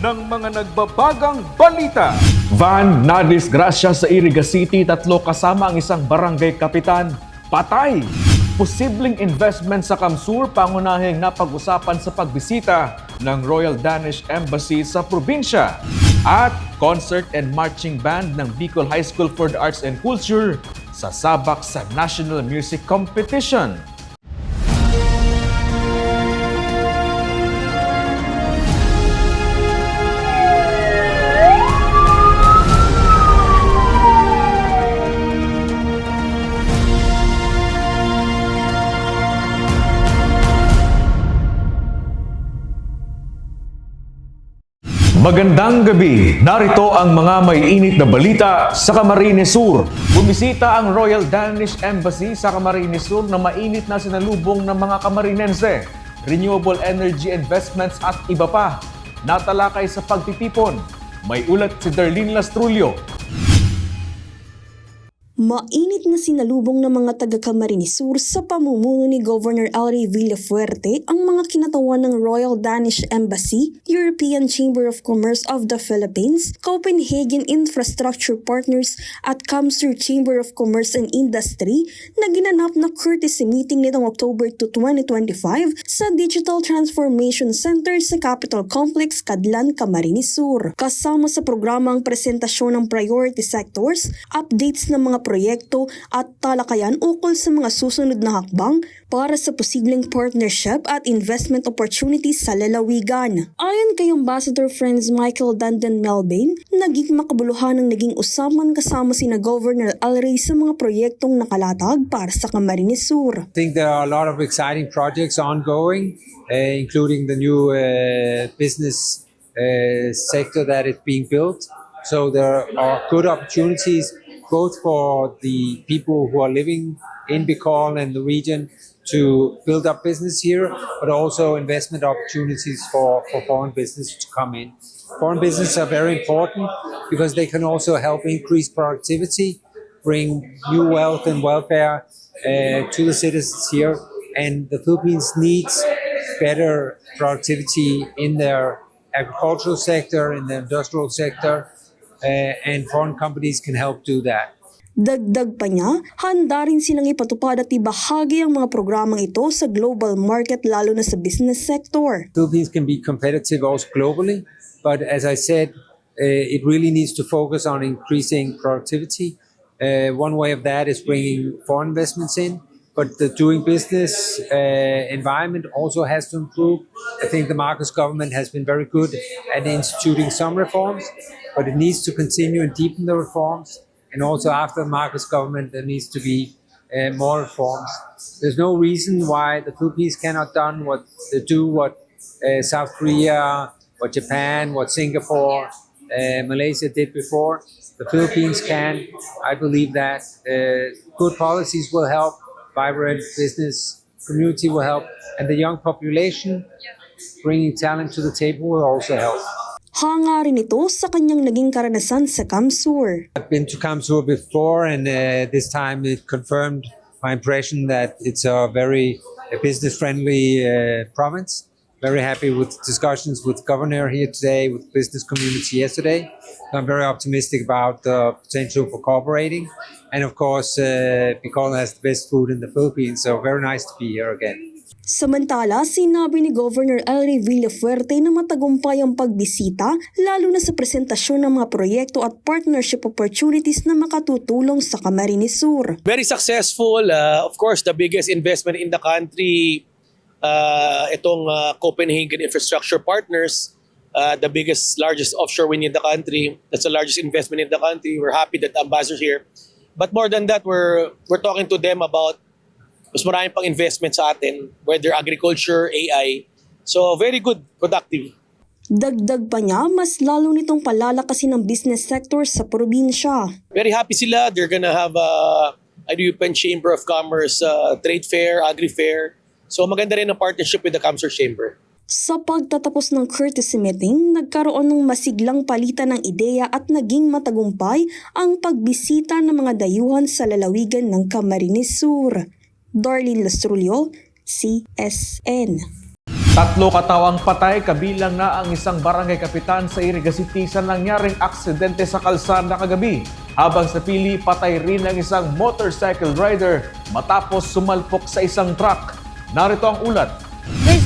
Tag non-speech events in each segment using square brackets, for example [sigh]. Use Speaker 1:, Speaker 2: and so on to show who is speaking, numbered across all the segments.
Speaker 1: ng mga nagbabagang balita.
Speaker 2: Van na disgrasya sa Iriga City, tatlo kasama ang isang barangay kapitan, patay. Posibleng investment sa Kamsur, pangunahing napag-usapan sa pagbisita ng Royal Danish Embassy sa probinsya. At concert and marching band ng Bicol High School for the Arts and Culture sa sabak sa National Music Competition. Magandang gabi! Narito ang mga may init na balita sa Camarines Sur. Bumisita ang Royal Danish Embassy sa Camarines Sur na mainit na sinalubong ng mga Camarinense, renewable energy investments at iba pa. Natalakay sa pagtitipon. May ulat si Darlene Lastrulio.
Speaker 3: Mainit na sinalubong ng mga taga Camarines Sur sa pamumuno ni Governor Alray Villafuerte ang mga kinatawan ng Royal Danish Embassy, European Chamber of Commerce of the Philippines, Copenhagen Infrastructure Partners at Kamsur Chamber of Commerce and Industry na ginanap na courtesy meeting nitong October 2, 2025 sa Digital Transformation Center sa Capitol Complex, Kadlan, Camarines Sur. Kasama sa programa ang presentasyon ng priority sectors, updates ng mga proyekto at talakayan ukol sa mga susunod na hakbang para sa posibleng partnership at investment opportunities sa lalawigan. Ayon kay Ambassador Friends Michael Dandan Melbain, naging makabuluhan ang naging usapan kasama sina Governor Alray sa mga proyektong nakalatag para sa Camarines Sur.
Speaker 4: I think there are a lot of exciting projects ongoing, uh, including the new uh, business uh, sector that is being built. So there are good opportunities both for the people who are living in Bicol and the region to build up business here, but also investment opportunities for, for foreign business to come in. Foreign businesses are very important because they can also help increase productivity, bring new wealth and welfare uh, to the citizens here. And the Philippines needs better productivity in their agricultural sector, in the industrial sector, and foreign companies can help do that.
Speaker 3: Dagdag pa niya, handa rin silang ipatupad at ibahagi ang mga programang ito sa global market lalo na sa business sector.
Speaker 4: Philippines can be competitive also globally, but as I said, uh, it really needs to focus on increasing productivity. Uh, one way of that is bringing foreign investments in, but the doing business uh, environment also has to improve. I think the Marcos government has been very good at instituting some reforms, but it needs to continue and deepen the reforms. And also after the Marcos government, there needs to be uh, more reforms. There's no reason why the Philippines cannot done what they do what uh, South Korea, what Japan, what Singapore, uh, Malaysia did before. The Philippines can. I believe that uh, good policies will help. Vibrant business community will help, and the young population bringing talent to the table will also help.
Speaker 3: Hanga rin ito sa kanyang naging karanasan sa Kamsur.
Speaker 4: I've been to Kamsur before, and uh, this time it confirmed my impression that it's a very business-friendly uh, province. Very happy with discussions with governor here today, with business community yesterday. I'm very optimistic about the potential for cooperating, and of course, uh, Bicol has the best food in the Philippines, so very nice to be here again.
Speaker 3: Samantala, sinabi ni Governor Elry Villafuerte na matagumpay ang pagbisita lalo na sa presentasyon ng mga proyekto at partnership opportunities na makatutulong sa Camarines Sur.
Speaker 5: very successful. Uh, of course, the biggest investment in the country, uh, itong uh, Copenhagen Infrastructure Partners, uh, the biggest, largest offshore wind in the country. That's the largest investment in the country. We're happy that the ambassador's here. But more than that, we're we're talking to them about mas marami pang investment sa atin, whether agriculture, AI. So very good, productive.
Speaker 3: Dagdag pa niya, mas lalo nitong palalakasin ang business sector sa probinsya.
Speaker 5: Very happy sila. They're gonna have a, a European Chamber of Commerce uh, trade fair, agri fair. So maganda rin ang partnership with the Kamsur Chamber.
Speaker 3: Sa pagtatapos ng courtesy meeting, nagkaroon ng masiglang palitan ng ideya at naging matagumpay ang pagbisita ng mga dayuhan sa lalawigan ng Camarines Sur. Darlene Lastrulio, CSN.
Speaker 2: Tatlo katawang patay kabilang na ang isang barangay kapitan sa Iriga City sa nangyaring aksidente sa kalsada kagabi. Habang sa pili, patay rin ang isang motorcycle rider matapos sumalpok sa isang truck. Narito ang ulat.
Speaker 6: Guys,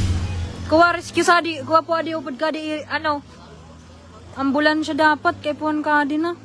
Speaker 6: kuha rescue sa di, kuha po adi upod ka di, ano, ambulansya dapat, kay puan ka di na.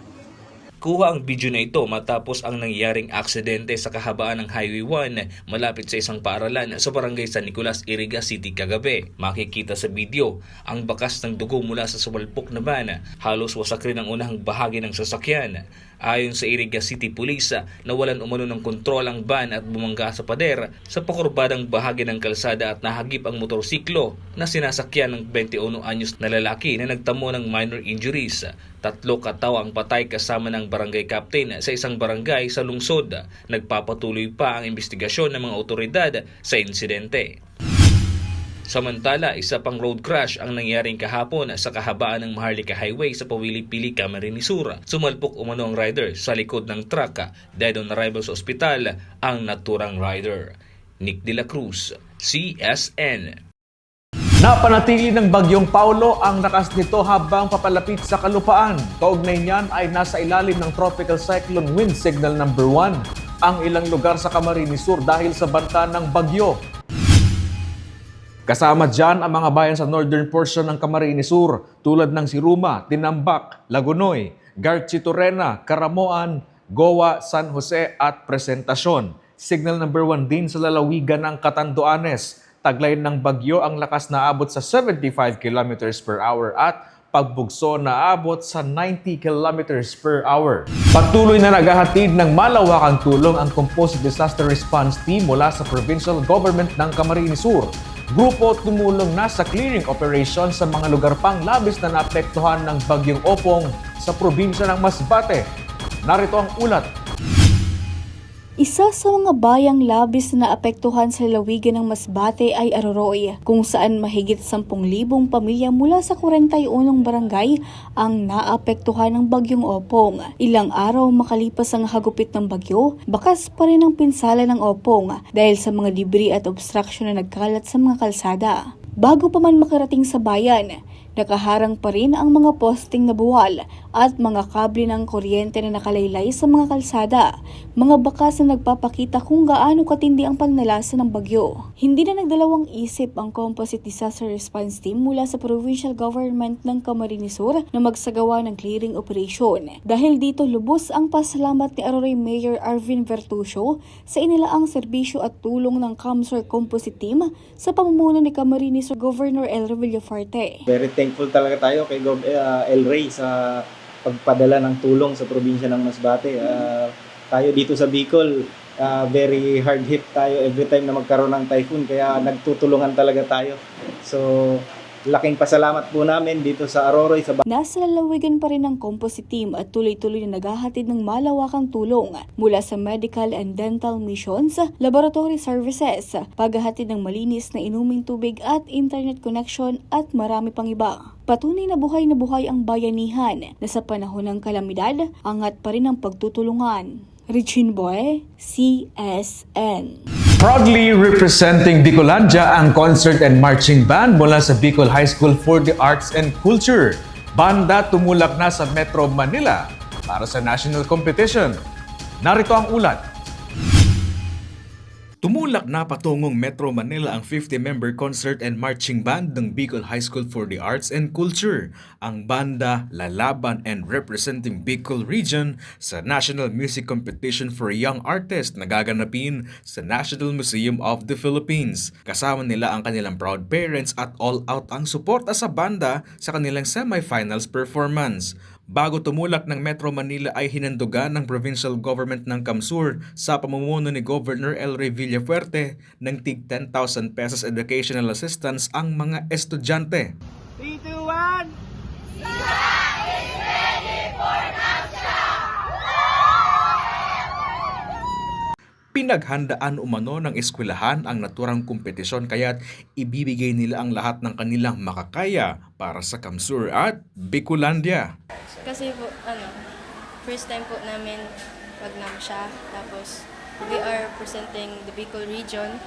Speaker 7: Kuha ang video na ito matapos ang nangyaring aksidente sa kahabaan ng Highway 1 malapit sa isang paaralan sa barangay San Nicolas, Iriga City kagabi. Makikita sa video ang bakas ng dugo mula sa sumalpok na van. Halos wasak rin ang unahang bahagi ng sasakyan. Ayon sa Iriga City Police, nawalan umano ng kontrol ang van at bumangga sa pader sa pakurbadang bahagi ng kalsada at nahagip ang motorsiklo na sinasakyan ng 21 anyos na lalaki na nagtamo ng minor injuries. Tatlo katawa ang patay kasama ng barangay captain sa isang barangay sa lungsod. Nagpapatuloy pa ang investigasyon ng mga otoridad sa insidente. Samantala, isa pang road crash ang nangyaring kahapon sa kahabaan ng Maharlika Highway sa Pawili-Pili, Camarines Sur. Sumalpok umano ang rider sa likod ng truck. Dead on arrival sa ospital ang naturang rider. Nick De La Cruz, CSN.
Speaker 2: Napanatili ng bagyong Paulo ang lakas nito habang papalapit sa kalupaan. Kaugnay niyan ay nasa ilalim ng Tropical Cyclone Wind Signal number 1 ang ilang lugar sa Camarines Sur dahil sa banta ng bagyo. Kasama dyan ang mga bayan sa northern portion ng Camarines Sur tulad ng Siruma, Tinambak, Lagunoy, Garchitorena, Caramoan, Goa, San Jose at Presentacion. Signal number 1 din sa lalawigan ng Catanduanes. Taglay ng bagyo ang lakas na abot sa 75 km per hour at pagbugso na abot sa 90 km per hour. Patuloy na naghahatid ng malawakang tulong ang Composite Disaster Response Team mula sa Provincial Government ng Camarines Sur. Grupo tumulong na sa clearing operation sa mga lugar pang labis na naapektuhan ng bagyong Opong sa probinsya ng Masbate. Narito ang ulat
Speaker 8: Isa sa mga bayang labis na naapektuhan sa lalawigan ng Masbate ay Aroroy, kung saan mahigit 10,000 pamilya mula sa 41 barangay ang naapektuhan ng bagyong Opong. Ilang araw makalipas ang hagupit ng bagyo, bakas pa rin ang pinsala ng Opong dahil sa mga debris at obstruction na nagkalat sa mga kalsada. Bago pa man makarating sa bayan, nakaharang pa rin ang mga posting na buwal at mga kable ng kuryente na nakalaylay sa mga kalsada, mga bakas na nagpapakita kung gaano katindi ang panlasa ng bagyo. Hindi na nagdalawang isip ang Composite Disaster Response Team mula sa provincial government ng Camarines Sur na magsagawa ng clearing operation. Dahil dito lubos ang pasalamat ni Aroray Mayor Arvin Vertusio sa inilaang serbisyo at tulong ng CAMSUR Composite Team sa pamumuno ni Camarines Sur Governor El Villafarte.
Speaker 9: Very thankful talaga tayo kay Gov. uh, El Rey sa pagpadala ng tulong sa probinsya ng Masbate. Uh, tayo dito sa Bicol, uh, very hard hit tayo every time na magkaroon ng typhoon kaya nagtutulungan talaga tayo. So, laking pasalamat po namin dito sa Aroroy sa
Speaker 8: Nasa lalawigan pa rin ng composite team at tuloy-tuloy na naghahatid ng malawakang tulong mula sa medical and dental missions, laboratory services, paghahatid ng malinis na inuming tubig at internet connection at marami pang iba. Patunay na buhay na buhay ang bayanihan na sa panahon ng kalamidad, angat pa rin ang pagtutulungan. Richin Boy, CSN.
Speaker 2: Proudly representing Bicolandia ang concert and marching band mula sa Bicol High School for the Arts and Culture. Banda tumulak na sa Metro Manila para sa national competition. Narito ang ulat. Tumulak na patungong Metro Manila ang 50-member concert and marching band ng Bicol High School for the Arts and Culture. Ang banda lalaban and representing Bicol Region sa National Music Competition for Young Artists na gaganapin sa National Museum of the Philippines. Kasama nila ang kanilang proud parents at all out ang suporta sa banda sa kanilang semifinals performance. Bago tumulak ng Metro Manila ay hinandugan ng provincial government ng Kamsur sa pamumuno ni Governor El Rey Villafuerte ng tig 10,000 pesos educational assistance ang mga estudyante. Pinaghandaan umano ng eskwelahan ang naturang kompetisyon kaya't ibibigay nila ang lahat ng kanilang makakaya para sa Kamsur at Bicolandia.
Speaker 10: Kasi po, ano, first time po namin magnam siya. Tapos, we are presenting the Bicol region.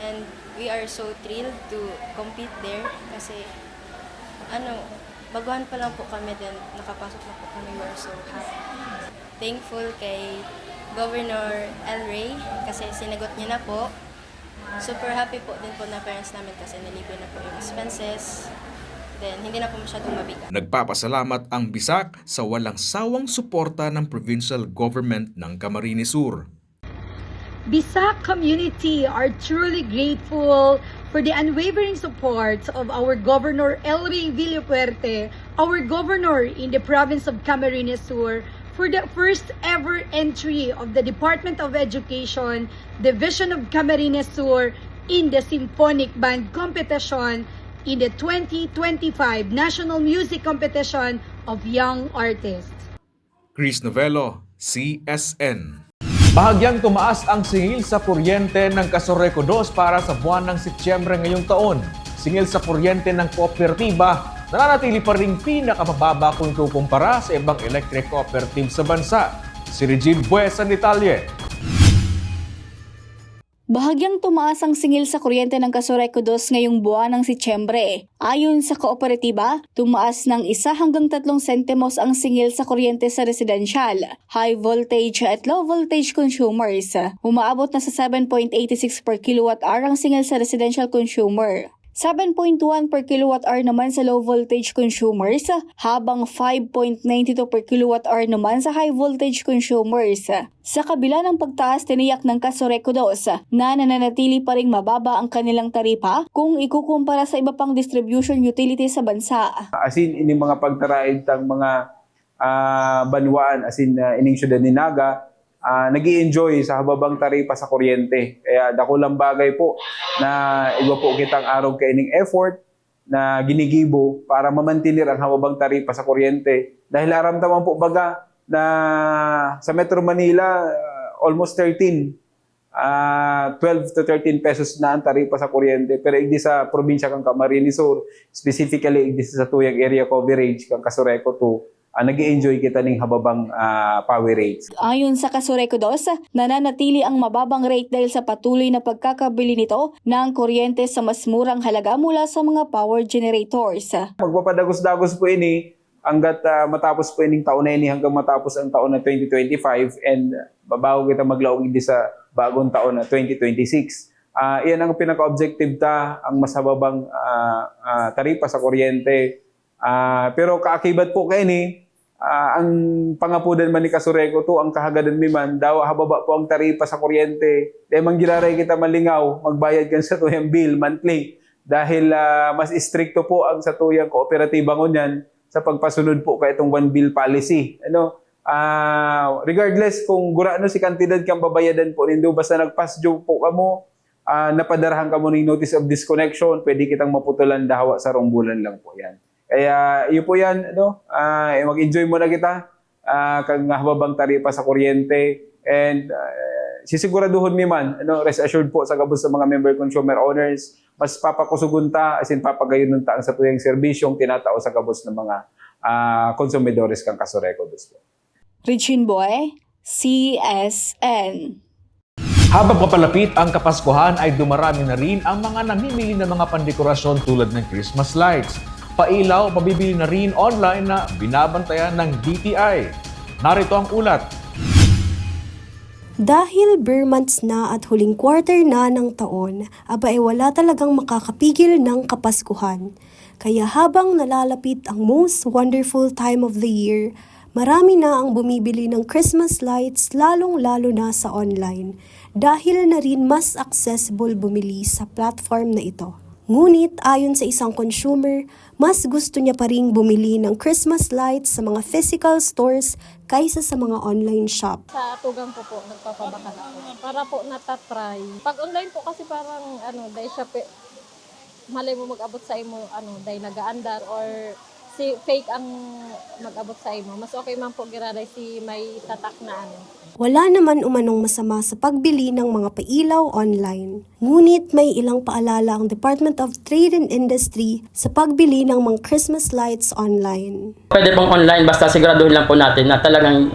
Speaker 10: And we are so thrilled to compete there kasi ano, baguhan pa lang po kami then nakapasok na po kami. We are so happy. Thankful kay Governor El Rey kasi sinagot niya na po. Super happy po din po na parents namin kasi nalibre na po yung expenses. Then, hindi na po masyadong mabigat.
Speaker 2: Nagpapasalamat ang Bisak sa walang sawang suporta ng provincial government ng Camarines Sur.
Speaker 11: Bisak community are truly grateful for the unwavering support of our Governor Elry Villapuerte, our governor in the province of Camarines Sur, for the first ever entry of the Department of Education, Division of Camarines Sur, in the Symphonic Band competition in the 2025 National Music Competition of Young Artists.
Speaker 2: Chris Novello, CSN. Bahagyang tumaas ang singil sa kuryente ng Casoreco 2 para sa buwan ng Setyembre ngayong taon. Singil sa kuryente ng kooperatiba, nananatili pa rin pinakamababa kung ikukumpara sa ibang electric cooperative sa bansa. Si Regine Buesa Detalye.
Speaker 8: Bahagyang tumaas ang singil sa kuryente ng Casoreco 2 ngayong buwan ng Setyembre. Ayon sa kooperatiba, tumaas ng isa hanggang tatlong sentimos ang singil sa kuryente sa residential, high voltage at low voltage consumers. Umaabot na sa 7.86 per kilowatt hour ang singil sa residential consumer. 7.1 per kilowatt hour naman sa low voltage consumers, habang 5.92 per kilowatt hour naman sa high voltage consumers. Sa kabila ng pagtaas tiniyak ng Casoreco 2 na nananatili pa ring mababa ang kanilang taripa kung ikukumpara sa iba pang distribution utility sa bansa.
Speaker 12: as in ini mga pagtaraid tang mga ah, banwaan as in uh, ining syudad ni Naga uh, nag enjoy sa hababang taripa sa kuryente. Kaya dakulang bagay po na iba po kitang araw kay ining effort na ginigibo para mamantinir ang hababang taripa sa kuryente. Dahil aramdaman po baga na sa Metro Manila uh, almost 13 ah 12 to 13 pesos na ang taripa sa kuryente. Pero igdi sa probinsya kang Camarines Sur specifically igdi sa tuyang area coverage kang Casureco 2 ah, nag enjoy kita ning hababang ah, power rates
Speaker 8: Ayon sa 2, nananatili ang mababang rate dahil sa patuloy na pagkakabili nito ng kuryente sa mas murang halaga mula sa mga power generators.
Speaker 12: magpapadagos-dagos po ini hanggat ah, matapos po ining taon na ini hanggang matapos ang taon na 2025 and ah, babago kita maglaong hindi sa bagong taon na 2026. Ah, iyan ang pinaka-objective ta, ang mas hababang ah, ah, taripa sa kuryente. Ah, pero kaakibat po kay ni ah, ang pangapudan man ni Kasureco to ang kahagadan mi man daw hababa po ang taripa sa kuryente. Dahil manggiraray kita malingaw, magbayad kan [laughs] sa tuyang bill monthly dahil ah, mas istrikto po ang sa tuyang kooperatiba ngunyan sa pagpasunod po kay itong one bill policy. Ano? Ah, regardless kung gurano si kantidad kang babayadan po nindo basta nagpass due po kamo ah, napadarahan ka mo ng notice of disconnection, pwede kitang maputulan dahawa sa rombulan lang po yan. Kaya iyo po yan, ano, ah, mag-enjoy mo na kita ah, kag hababang taripa sa kuryente and ah, sisiguraduhon mi man, ano, rest assured po sa gabos sa mga member consumer owners, mas papakusugunta as in papagayon ta ang sa tuyang serbisyong tinatao sa gabos ng mga ah, konsumidores kang po.
Speaker 8: Regine Boy, CSN.
Speaker 2: Habang papalapit ang Kapaskuhan ay dumarami na rin ang mga namimili ng mga pandekorasyon tulad ng Christmas lights. Pailaw, mabibili na rin online na binabantayan ng DTI. Narito ang ulat.
Speaker 6: Dahil beer months na at huling quarter na ng taon, aba ay wala talagang makakapigil ng kapaskuhan. Kaya habang nalalapit ang most wonderful time of the year, marami na ang bumibili ng Christmas lights lalong-lalo na sa online dahil na rin mas accessible bumili sa platform na ito. Ngunit ayon sa isang consumer, mas gusto niya pa ring bumili ng Christmas lights sa mga physical stores kaysa sa mga online shop.
Speaker 13: Sa tugang ko po, nagpapabakal ako. Para po natatry. Pag online po kasi parang, ano, dahil siya, malay mo mag-abot sa imo, ano, dahil nagaandar or si fake ang mag-abot sa imo. Mas okay man po giraray si may tatak na ano.
Speaker 6: Wala naman umanong masama sa pagbili ng mga pailaw online. Ngunit may ilang paalala ang Department of Trade and Industry sa pagbili ng mga Christmas lights online.
Speaker 14: Pwede pong online basta siguraduhin lang po natin na talagang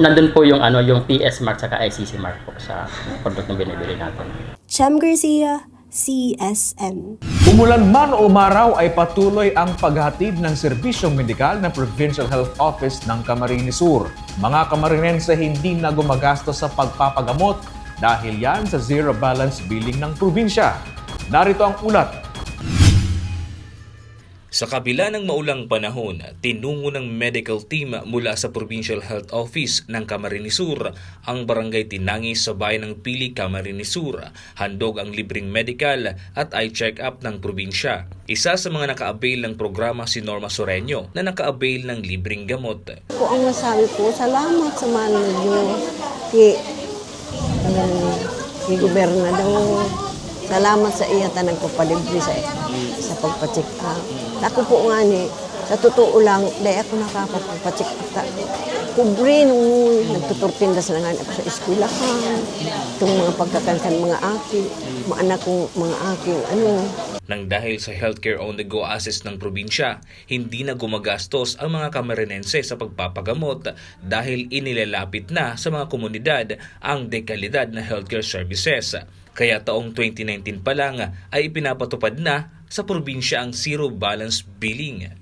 Speaker 14: nandun po yung ano yung PS mark saka ICC mark po sa product na binibili natin.
Speaker 6: Chem Garcia,
Speaker 3: CSN.
Speaker 2: Umulan man o umaraw ay patuloy ang paghatid ng serbisyong medikal ng Provincial Health Office ng Camarines Sur. Mga Camarinense hindi na gumagastos sa pagpapagamot dahil yan sa zero balance billing ng probinsya. Narito ang ulat
Speaker 7: Sa kabila ng maulang panahon, tinungo ng medical team mula sa Provincial Health Office ng Camarines Sur ang barangay Tinangis sa bayan ng Pili, Camarines Sur. Handog ang libreng medical at eye check-up ng probinsya. Isa sa mga naka-avail ng programa si Norma Soreño na naka-avail ng libreng gamot.
Speaker 15: po ang masabi ko, salamat sa nyo kay, uh, kay gobernador. Salamat sa iya ta nagpapalibre sa, sa pagpa-check up. Ako po nga ni, sa totoo lang, dahil ako nakapagpa-check up. Ta, kubre nung nagtuturtindas na nga ako sa eskwelahan. Itong mga pagkakankan mga aki, mga anak kong mga aki, ano,
Speaker 7: Nang dahil sa healthcare on the go assist ng probinsya, hindi na gumagastos ang mga Camarines sa pagpapagamot dahil inilalapit na sa mga komunidad ang dekalidad na healthcare services. Kaya taong 2019 pa lang ay ipinapatupad na sa probinsya ang zero balance billing.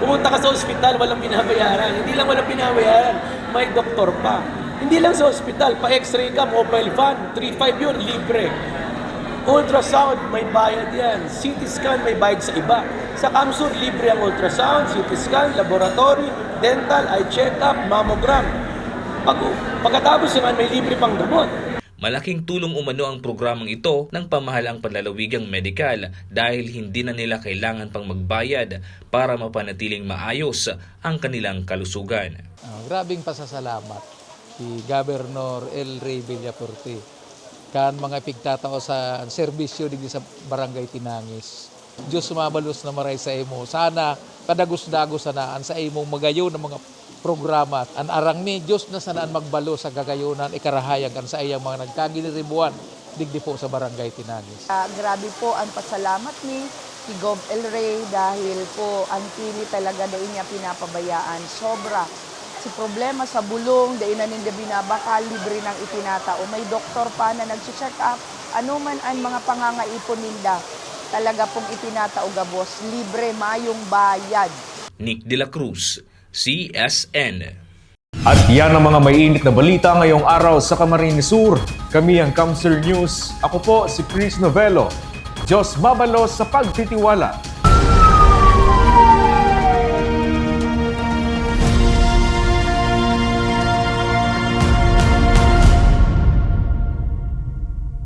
Speaker 5: Pumunta ka sa ospital, walang binabayaran. Hindi lang walang binabayaran, may doktor pa. Hindi lang sa ospital, pa-x-ray ka, mobile van, 3.5 yun, libre. Ultrasound, may bayad yan. CT scan, may bayad sa iba. Sa Kamsur, libre ang ultrasound, CT scan, laboratory, dental, eye check-up, mammogram. Pag, pagkatapos naman, may libre pang gamot.
Speaker 7: Malaking tulong umano ang programang ito ng pamahalang panlalawigang medikal dahil hindi na nila kailangan pang magbayad para mapanatiling maayos ang kanilang kalusugan.
Speaker 13: Ah, grabing pasasalamat si Governor El Rey Villaporte kan mga pigtatao sa serbisyo digdi sa Barangay Tinangis. Diyos sumabalos na maray sa imo. Sana kadagos-dagos sanaan sa imong magayo ng mga programa. An arang ni Diyos na sanaan magbalo sa gagayunan ikarahayag kan sa iyang mga nagkagiliribuan digdi po sa Barangay Tinangis.
Speaker 16: Ah, grabe po ang pasalamat ni si Gov. El Rey dahil po ang pili talaga dahil niya pinapabayaan. Sobra. Si problema sa bulong, dahil na ninda binabakal, libre ng itinatao. May doktor pa na nag-check up. Ano man ang mga pangangaipon ninda, talaga pong itinatao gabos. Libre, mayong bayad.
Speaker 7: Nick De La Cruz, CSN.
Speaker 2: At yan ang mga mainit na balita ngayong araw sa Camarines Sur. Kami ang Kamsur News. Ako po si Chris Novello. Diyos mabalos sa pagtitiwala.